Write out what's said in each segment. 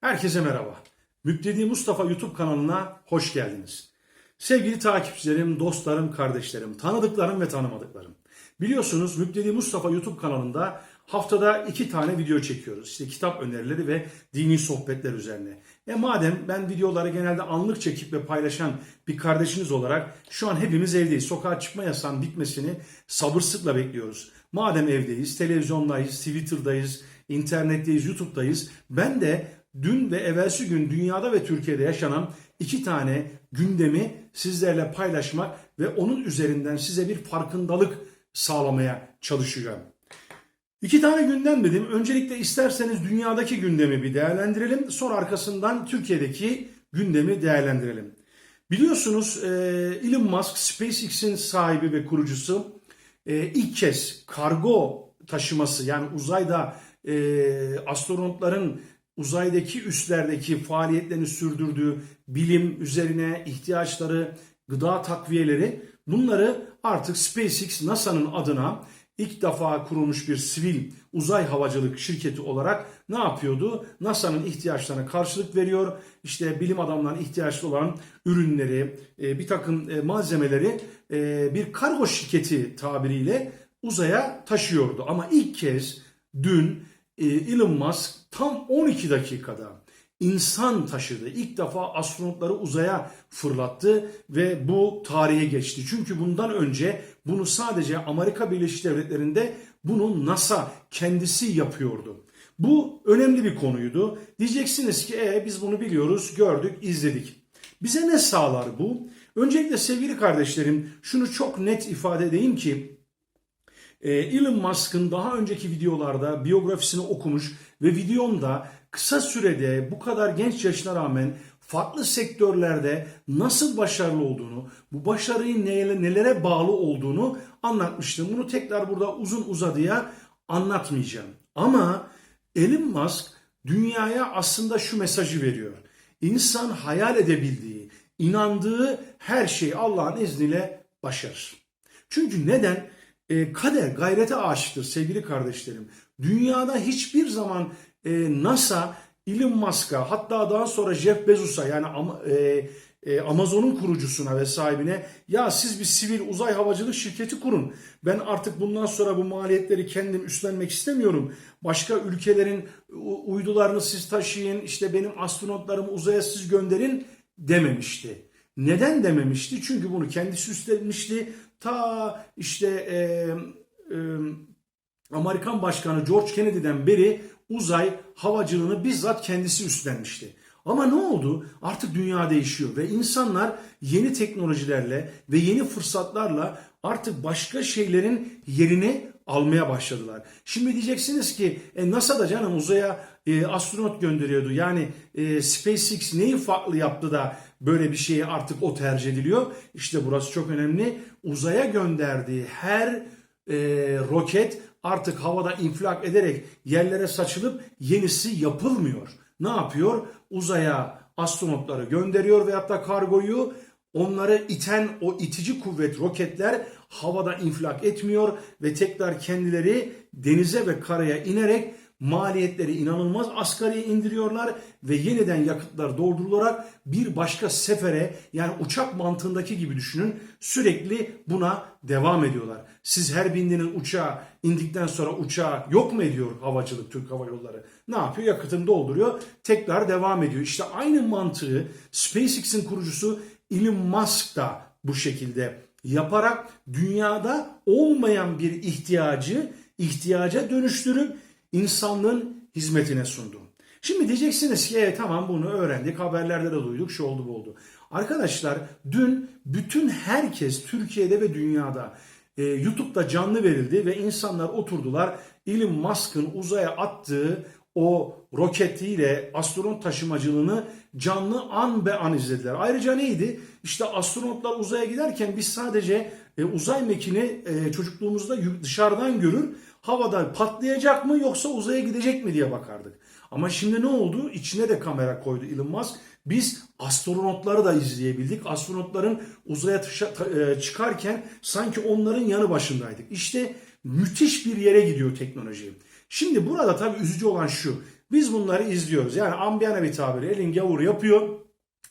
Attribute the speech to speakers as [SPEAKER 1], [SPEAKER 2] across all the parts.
[SPEAKER 1] Herkese merhaba. Müptedi Mustafa YouTube kanalına hoş geldiniz. Sevgili takipçilerim, dostlarım, kardeşlerim, tanıdıklarım ve tanımadıklarım. Biliyorsunuz Müptedi Mustafa YouTube kanalında haftada iki tane video çekiyoruz. İşte kitap önerileri ve dini sohbetler üzerine. E madem ben videoları genelde anlık çekip ve paylaşan bir kardeşiniz olarak şu an hepimiz evdeyiz. Sokağa çıkma yasağının bitmesini sabırsızlıkla bekliyoruz. Madem evdeyiz, televizyondayız, Twitter'dayız, internetteyiz, YouTube'dayız. Ben de dün ve evvelsi gün dünyada ve Türkiye'de yaşanan iki tane gündemi sizlerle paylaşmak ve onun üzerinden size bir farkındalık sağlamaya çalışacağım. İki tane gündem dedim. Öncelikle isterseniz dünyadaki gündemi bir değerlendirelim. Sonra arkasından Türkiye'deki gündemi değerlendirelim. Biliyorsunuz e, Elon Musk SpaceX'in sahibi ve kurucusu e, ilk kez kargo taşıması yani uzayda e, astronotların uzaydaki üslerdeki faaliyetlerini sürdürdüğü bilim üzerine ihtiyaçları, gıda takviyeleri bunları artık SpaceX NASA'nın adına ilk defa kurulmuş bir sivil uzay havacılık şirketi olarak ne yapıyordu? NASA'nın ihtiyaçlarına karşılık veriyor. İşte bilim adamlarının ihtiyaçlı olan ürünleri, e, bir takım e, malzemeleri e, bir kargo şirketi tabiriyle uzaya taşıyordu. Ama ilk kez dün Elon Musk tam 12 dakikada insan taşıdı. İlk defa astronotları uzaya fırlattı ve bu tarihe geçti. Çünkü bundan önce bunu sadece Amerika Birleşik Devletleri'nde bunu NASA kendisi yapıyordu. Bu önemli bir konuydu. Diyeceksiniz ki e, biz bunu biliyoruz, gördük, izledik. Bize ne sağlar bu? Öncelikle sevgili kardeşlerim şunu çok net ifade edeyim ki e, Elon Musk'ın daha önceki videolarda biyografisini okumuş ve videomda kısa sürede bu kadar genç yaşına rağmen farklı sektörlerde nasıl başarılı olduğunu, bu başarıyı nelere, nelere bağlı olduğunu anlatmıştım. Bunu tekrar burada uzun uzadıya anlatmayacağım. Ama Elon Musk dünyaya aslında şu mesajı veriyor. İnsan hayal edebildiği, inandığı her şeyi Allah'ın izniyle başarır. Çünkü neden? E, kader gayrete aşıktır sevgili kardeşlerim. Dünyada hiçbir zaman e, NASA Elon Musk'a hatta daha sonra Jeff Bezos'a yani e, e, Amazon'un kurucusuna ve sahibine ya siz bir sivil uzay havacılık şirketi kurun. Ben artık bundan sonra bu maliyetleri kendim üstlenmek istemiyorum. Başka ülkelerin uydularını siz taşıyın, işte benim astronotlarımı uzaya siz gönderin dememişti. Neden dememişti? Çünkü bunu kendisi üstlenmişti. Ta işte e, e, Amerikan Başkanı George Kennedy'den beri uzay havacılığını bizzat kendisi üstlenmişti. Ama ne oldu? Artık dünya değişiyor ve insanlar yeni teknolojilerle ve yeni fırsatlarla artık başka şeylerin yerini almaya başladılar. Şimdi diyeceksiniz ki e, NASA da canım uzaya e, astronot gönderiyordu. Yani e, SpaceX neyi farklı yaptı da böyle bir şeyi artık o tercih ediliyor? İşte burası çok önemli. Uzaya gönderdiği her e, roket artık havada infilak ederek yerlere saçılıp yenisi yapılmıyor. Ne yapıyor? Uzaya astronotları gönderiyor veyahut da kargoyu onları iten o itici kuvvet roketler havada infilak etmiyor ve tekrar kendileri denize ve karaya inerek maliyetleri inanılmaz asgariye indiriyorlar ve yeniden yakıtlar doldurularak bir başka sefere yani uçak mantığındaki gibi düşünün sürekli buna devam ediyorlar. Siz her bindiğiniz uçağa indikten sonra uçağa yok mu ediyor havacılık Türk Hava Yolları? Ne yapıyor? Yakıtını dolduruyor tekrar devam ediyor. İşte aynı mantığı SpaceX'in kurucusu Elon Musk da bu şekilde yaparak dünyada olmayan bir ihtiyacı ihtiyaca dönüştürüp insanlığın hizmetine sundu. Şimdi diyeceksiniz ki evet tamam bunu öğrendik haberlerde de duyduk şu oldu bu oldu. Arkadaşlar dün bütün herkes Türkiye'de ve dünyada e, YouTube'da canlı verildi ve insanlar oturdular Elon Musk'ın uzaya attığı o roketiyle astronot taşımacılığını canlı an be an izlediler. Ayrıca neydi? İşte astronotlar uzaya giderken biz sadece e, uzay mekini e, çocukluğumuzda dışarıdan görür havada patlayacak mı yoksa uzaya gidecek mi diye bakardık. Ama şimdi ne oldu? İçine de kamera koydu Elon Musk. Biz astronotları da izleyebildik. Astronotların uzaya e, çıkarken sanki onların yanı başındaydık. İşte müthiş bir yere gidiyor teknoloji. Şimdi burada tabii üzücü olan şu. Biz bunları izliyoruz. Yani ambiyana bir tabiri elin gavuru yapıyor.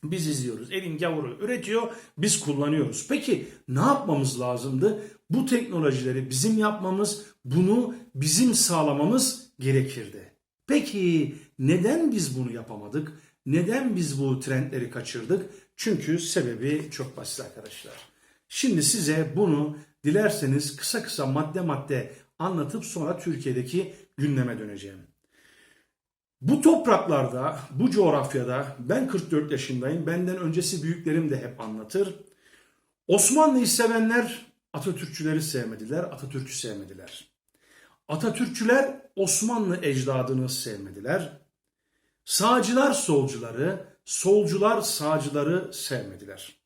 [SPEAKER 1] Biz izliyoruz. Elin gavuru üretiyor. Biz kullanıyoruz. Peki ne yapmamız lazımdı? Bu teknolojileri bizim yapmamız, bunu bizim sağlamamız gerekirdi. Peki neden biz bunu yapamadık? Neden biz bu trendleri kaçırdık? Çünkü sebebi çok basit arkadaşlar. Şimdi size bunu dilerseniz kısa kısa madde madde anlatıp sonra Türkiye'deki gündeme döneceğim. Bu topraklarda, bu coğrafyada ben 44 yaşındayım. Benden öncesi büyüklerim de hep anlatır. Osmanlı'yı sevenler Atatürkçüleri sevmediler, Atatürk'ü sevmediler. Atatürkçüler Osmanlı ecdadını sevmediler. Sağcılar solcuları, solcular sağcıları sevmediler.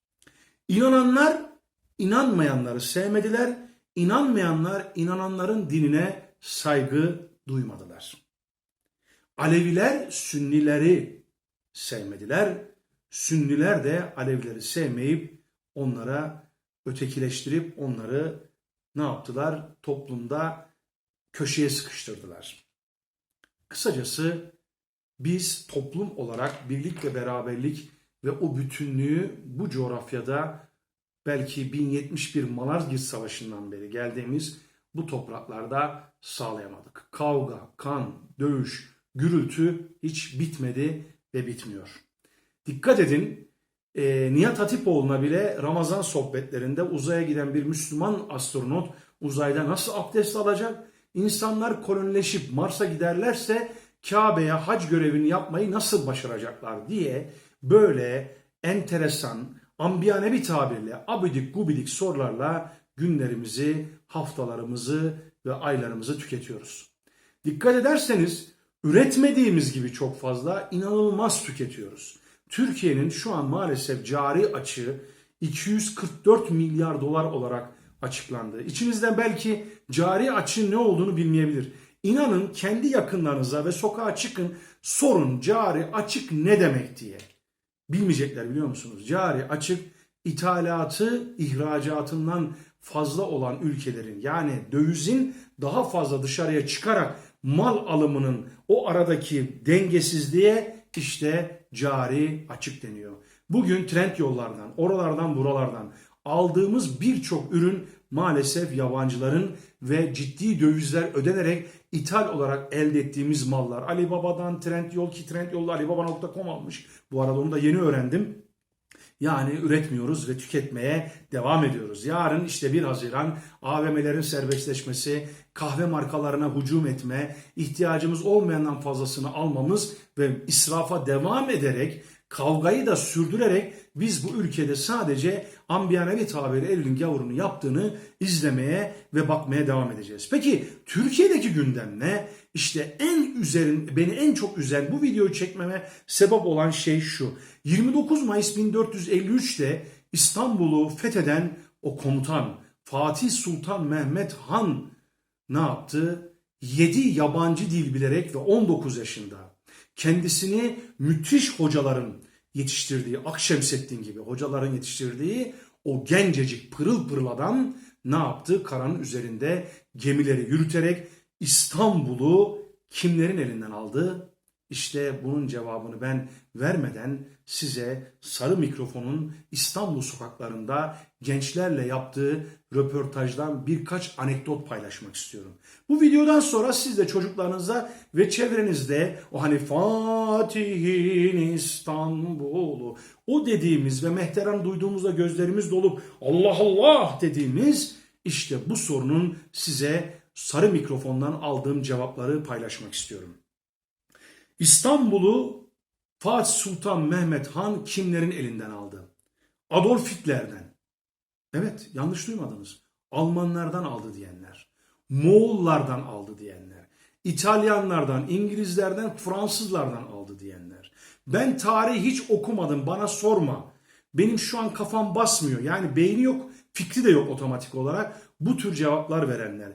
[SPEAKER 1] İnananlar inanmayanları sevmediler. İnanmayanlar inananların dinine saygı duymadılar. Aleviler Sünnileri sevmediler. Sünniler de Alevileri sevmeyip onlara ötekileştirip onları ne yaptılar? Toplumda köşeye sıkıştırdılar. Kısacası biz toplum olarak birlik ve beraberlik ve o bütünlüğü bu coğrafyada belki 1071 Malazgirt Savaşı'ndan beri geldiğimiz bu topraklarda sağlayamadık. Kavga, kan, dövüş, gürültü hiç bitmedi ve bitmiyor. Dikkat edin e, Nihat Hatipoğlu'na bile Ramazan sohbetlerinde uzaya giden bir Müslüman astronot uzayda nasıl abdest alacak? İnsanlar kolonileşip Mars'a giderlerse Kabe'ye hac görevini yapmayı nasıl başaracaklar diye böyle enteresan, ambiyane bir tabirle abidik gubidik sorularla günlerimizi, haftalarımızı ve aylarımızı tüketiyoruz. Dikkat ederseniz üretmediğimiz gibi çok fazla inanılmaz tüketiyoruz. Türkiye'nin şu an maalesef cari açığı 244 milyar dolar olarak açıklandı. İçinizden belki cari açığın ne olduğunu bilmeyebilir. İnanın kendi yakınlarınıza ve sokağa çıkın sorun cari açık ne demek diye. Bilmeyecekler biliyor musunuz? Cari açık ithalatı ihracatından fazla olan ülkelerin yani dövizin daha fazla dışarıya çıkarak mal alımının o aradaki dengesizliğe işte cari açık deniyor. Bugün trend yollardan, oralardan buralardan aldığımız birçok ürün maalesef yabancıların ve ciddi dövizler ödenerek ithal olarak elde ettiğimiz mallar. Alibaba'dan Trendyol ki Trendyol'da alibaba.com almış. Bu arada onu da yeni öğrendim. Yani üretmiyoruz ve tüketmeye devam ediyoruz. Yarın işte 1 Haziran AVM'lerin serbestleşmesi, kahve markalarına hücum etme, ihtiyacımız olmayandan fazlasını almamız ve israfa devam ederek kavgayı da sürdürerek biz bu ülkede sadece ambiyanevi tabiri elin gavurunu yaptığını izlemeye ve bakmaya devam edeceğiz. Peki Türkiye'deki gündem ne? İşte en üzerin beni en çok üzen bu videoyu çekmeme sebep olan şey şu. 29 Mayıs 1453'te İstanbul'u fetheden o komutan Fatih Sultan Mehmet Han ne yaptı? 7 yabancı dil bilerek ve 19 yaşında kendisini müthiş hocaların yetiştirdiği, Akşemseddin gibi hocaların yetiştirdiği o gencecik pırıl pırıl adam ne yaptı? Karanın üzerinde gemileri yürüterek İstanbul'u kimlerin elinden aldı? İşte bunun cevabını ben vermeden size sarı mikrofonun İstanbul sokaklarında gençlerle yaptığı röportajdan birkaç anekdot paylaşmak istiyorum. Bu videodan sonra siz de çocuklarınıza ve çevrenizde o hani Fatih'in İstanbul'u o dediğimiz ve mehteren duyduğumuzda gözlerimiz dolup Allah Allah dediğimiz işte bu sorunun size sarı mikrofondan aldığım cevapları paylaşmak istiyorum. İstanbul'u Fatih Sultan Mehmet Han kimlerin elinden aldı? Adolf Hitler'den. Evet yanlış duymadınız. Almanlardan aldı diyenler. Moğollardan aldı diyenler. İtalyanlardan, İngilizlerden, Fransızlardan aldı diyenler. Ben tarihi hiç okumadım bana sorma. Benim şu an kafam basmıyor. Yani beyni yok, fikri de yok otomatik olarak. Bu tür cevaplar verenler.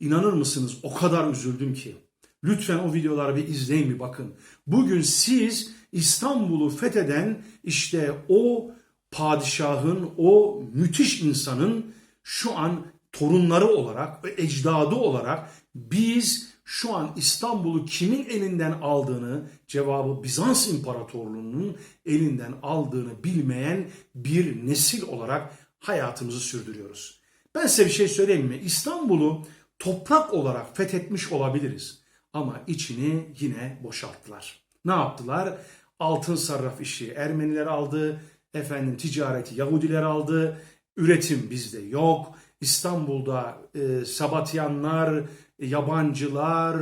[SPEAKER 1] İnanır mısınız o kadar üzüldüm ki. Lütfen o videoları bir izleyin bir bakın. Bugün siz İstanbul'u fetheden işte o padişahın, o müthiş insanın şu an torunları olarak, ecdadı olarak biz şu an İstanbul'u kimin elinden aldığını, cevabı Bizans İmparatorluğu'nun elinden aldığını bilmeyen bir nesil olarak hayatımızı sürdürüyoruz. Ben size bir şey söyleyeyim mi? İstanbul'u toprak olarak fethetmiş olabiliriz ama içini yine boşalttılar. Ne yaptılar? Altın sarraf işi Ermeniler aldı, efendim ticareti Yahudiler aldı, üretim bizde yok. İstanbul'da e, Sabatyanlar, e, yabancılar,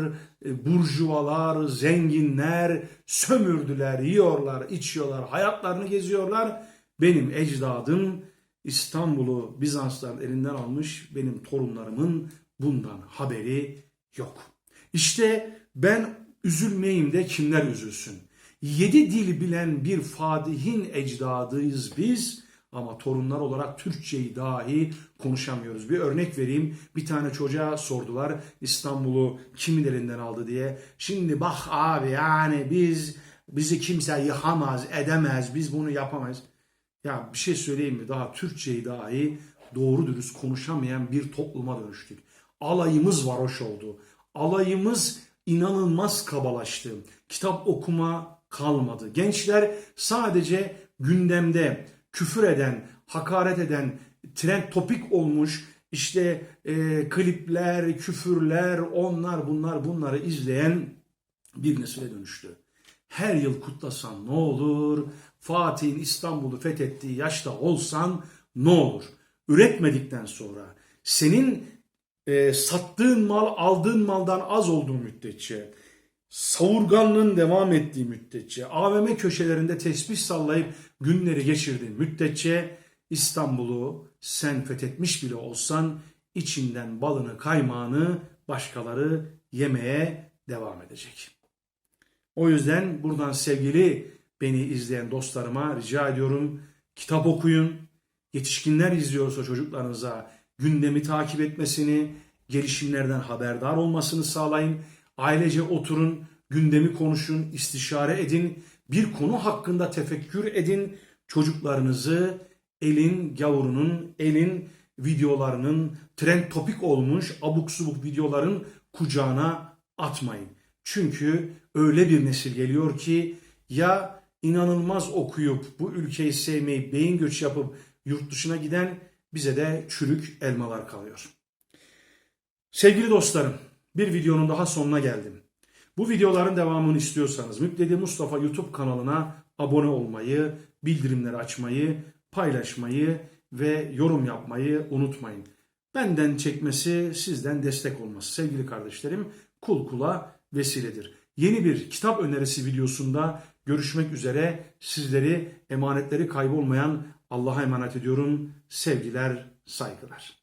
[SPEAKER 1] e, burjuvalar, zenginler sömürdüler, yiyorlar, içiyorlar, hayatlarını geziyorlar. Benim ecdadım İstanbul'u Bizansların elinden almış, benim torunlarımın bundan haberi yok. İşte ben üzülmeyeyim de kimler üzülsün? Yedi dil bilen bir fadihin ecdadıyız biz ama torunlar olarak Türkçeyi dahi konuşamıyoruz. Bir örnek vereyim. Bir tane çocuğa sordular İstanbul'u kimin elinden aldı diye. Şimdi bak abi yani biz bizi kimse yıkamaz, edemez, biz bunu yapamayız. Ya bir şey söyleyeyim mi? Daha Türkçeyi dahi doğru dürüst konuşamayan bir topluma dönüştük. Alayımız varoş oldu. Alayımız inanılmaz kabalaştı. Kitap okuma kalmadı. Gençler sadece gündemde küfür eden, hakaret eden, trend topik olmuş işte e, klipler, küfürler, onlar bunlar bunları izleyen bir nesile dönüştü. Her yıl kutlasan ne olur? Fatih'in İstanbul'u fethettiği yaşta olsan ne olur? Üretmedikten sonra senin e, sattığın mal aldığın maldan az olduğu müddetçe savurganlığın devam ettiği müddetçe AVM köşelerinde tesbih sallayıp günleri geçirdiğin müddetçe İstanbul'u sen fethetmiş bile olsan içinden balını kaymağını başkaları yemeye devam edecek. O yüzden buradan sevgili beni izleyen dostlarıma rica ediyorum kitap okuyun. Yetişkinler izliyorsa çocuklarınıza gündemi takip etmesini, gelişimlerden haberdar olmasını sağlayın. Ailece oturun, gündemi konuşun, istişare edin. Bir konu hakkında tefekkür edin. Çocuklarınızı elin gavurunun, elin videolarının trend topik olmuş abuk subuk videoların kucağına atmayın. Çünkü öyle bir nesil geliyor ki ya inanılmaz okuyup bu ülkeyi sevmeyi beyin göç yapıp yurt dışına giden bize de çürük elmalar kalıyor. Sevgili dostlarım bir videonun daha sonuna geldim. Bu videoların devamını istiyorsanız Müptedi Mustafa YouTube kanalına abone olmayı, bildirimleri açmayı, paylaşmayı ve yorum yapmayı unutmayın. Benden çekmesi, sizden destek olması sevgili kardeşlerim kul kula vesiledir. Yeni bir kitap önerisi videosunda görüşmek üzere sizleri emanetleri kaybolmayan Allah'a emanet ediyorum. Sevgiler, saygılar.